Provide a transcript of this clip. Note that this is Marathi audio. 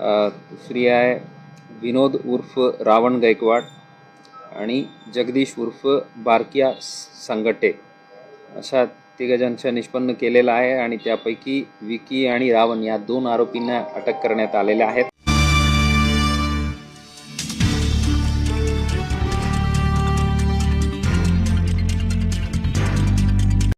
दुसरी आहे विनोद उर्फ रावण गायकवाड आणि जगदीश उर्फ बारकिया संगटे. अशा तिघजणांच्या निष्पन्न केलेला आहे आणि त्यापैकी विकी आणि रावण या दोन आरोपींना अटक करण्यात आलेल्या आहेत.